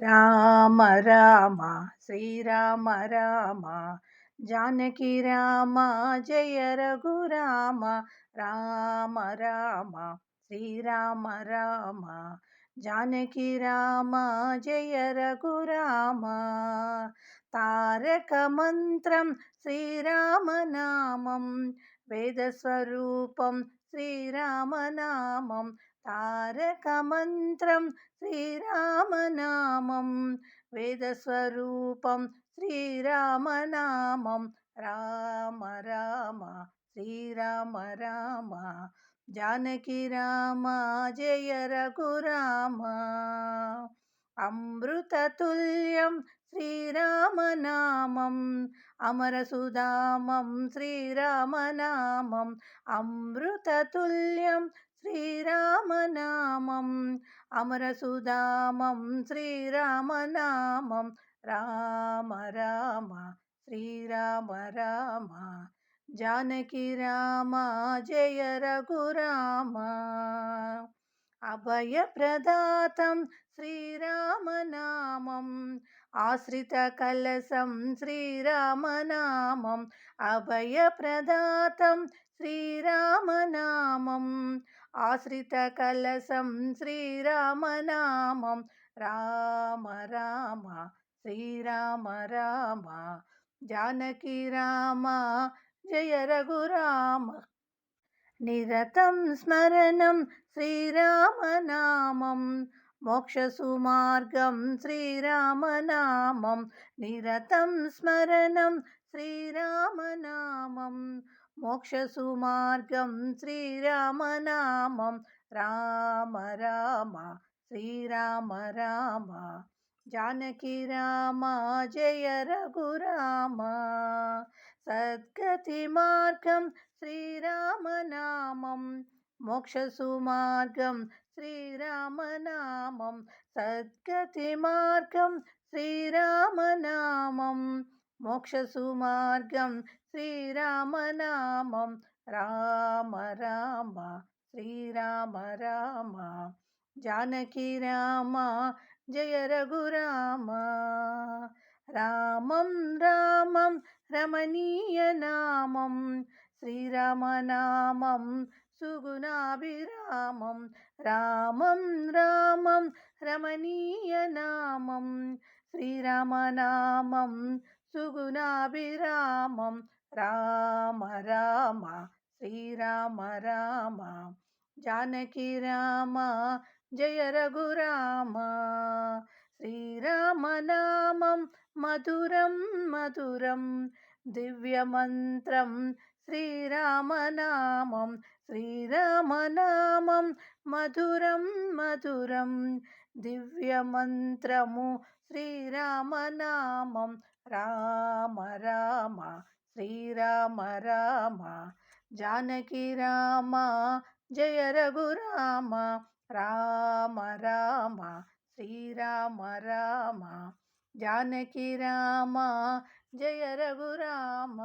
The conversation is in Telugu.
రామ రామ శ్రీరామ రామ జానకి రామ జయ రఘురామ రామ రామ శ్రీరామ రామ జానకి రామ జయ రఘురామ తారక మంత్రం శ్రీరామనామం వేదస్వరూపం శ్రీరామనామం తారకమంత్రం శ్రీరామనామం. వేదస్వరూపం శ్రీరామనామం రామ రామ శ్రీరామ రామ. జానకి రామ జయ రఘురామ అమృతతుల్యం శ్రీరామనామం. అమరసుధామం శ్రీరామనామం. అమృతతుల్యం శ్రీరామనామం. అమరసుధామం శ్రీరామనామం. రామ రామ శ్రీరామ రామ. జానకి రామ జయ రఘురామ. అభయప్రదాతం శ్రీరామ ఆశ్రిత కలసం శ్రీరామనామం అభయప్రదాతం శ్రీరామనామం. ఆశ్రిత కలసం శ్రీరామనామం రామ రామ శ్రీరామ రామ జానకి రామ జయ రఘురామ. నిరతం స్మరణం శ్రీరామనామం మోక్షసుమార్గం శ్రీరామనామం నిరతం స్మరణం శ్రీరామనామం మోక్షసుమార్గం శ్రీరామనామం రామ రామ శ్రీరామ రామ జానకి రామ జయ రఘురామ సద్గతి మార్గం శ్రీరామనామం మోక్షసుమార్గం శ్రీరామనామం సద్గతి మార్గం శ్రీరామనామం మోక్షసుమార్గం శ్రీరామనామం రామ రామ శ్రీరామ రామ జానకి రామ జయ రఘురామ రామం రామం రమణీయ నామం శ్రీరామనామం సుగుణాభిరామం రామం రామం రమణీయనామం శ్రీరామనామం సుగుణాభిరామం రామ రామ శ్రీరామ రామ జానకి రామ జయ రఘురామ శ్రీరామనామం మధురం మధురం దివ్యమంత్రం శ్రీరామనామం శ్రీరామనామం మధురం మధురం దివ్యమంత్రము శ్రీరామనామం రామ రామ శ్రీరామ రామ జానకి రామ జయ రఘురామ రామ రామ శ్రీరామ రామ జానకి రామ జయ రఘురామ